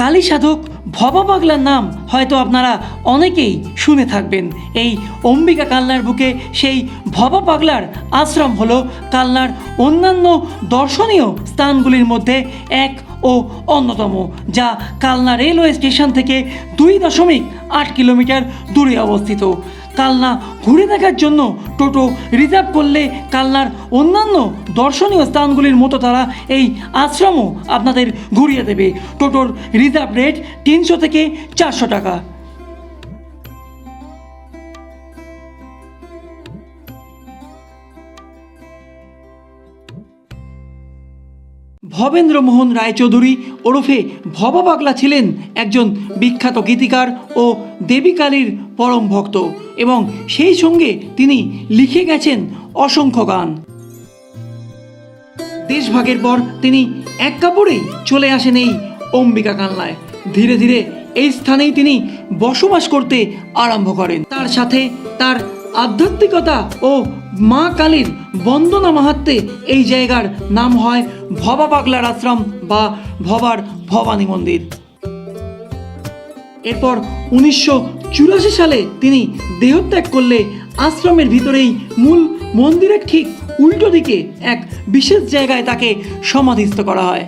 কালী সাধক ভবা পাগলার নাম হয়তো আপনারা অনেকেই শুনে থাকবেন। এই অম্বিকা কালনার বুকে সেই ভবা পাগলার আশ্রম হলো কালনার অন্যান্য দর্শনীয় স্থানগুলির মধ্যে এক ও অন্যতম, যা কালনা রেলওয়ে স্টেশন থেকে দুই দশমিক আট কিলোমিটার দূরে অবস্থিত। কালনা ঘুরে দেখার জন্য টোটো রিজার্ভ করলে কালনার অন্যান্য দর্শনীয় স্থানগুলির মতো তারা এই আশ্রমও আপনাদের ঘুরিয়ে দেবে। টোটোর রিজার্ভ রেট তিনশো থেকে চারশো টাকা। ভবেন্দ্রমোহন রায়চৌধুরী ওরফে ভবা পাগলা ছিলেন একজন বিখ্যাত গীতিকার ও দেবীকালীর পরম ভক্ত এবং সেই সঙ্গে তিনি লিখে গেছেন অসংখ্য গান। দেশভাগের পর তিনি এক কাপড়েই চলে আসেন এই অম্বিকা কান্লায়। ধীরে ধীরে এই স্থানেই তিনি বসবাস করতে আরম্ভ করেন। তার সাথে তার আধ্যাত্মিকতা ও মা কালীর বন্দনা মাহাত্মে এই জায়গার নাম হয় ভবা পাগলার আশ্রম বা ভবার ভবানী মন্দির। এরপর উনিশশো চুরাশি সালে তিনি দেহত্যাগ করলে আশ্রমের ভিতরেই মূল মন্দিরের ঠিক উল্টো দিকে এক বিশেষ জায়গায় তাকে সমাধিস্থ করা হয়।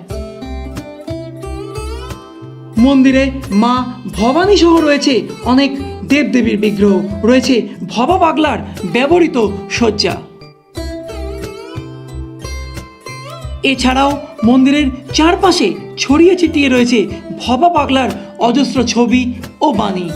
মন্দিরে মা ভবানী সহ রয়েছে অনেক দেবদেবীর বিগ্রহ রয়েছে ভবা বাগলার ব্যবহৃত শয্যা। এছাড়াও মন্দিরের চারপাশে ছড়িয়ে ছিটিয়ে রয়েছে ভবা পাগলার অজস্র ছবি ও বাণী।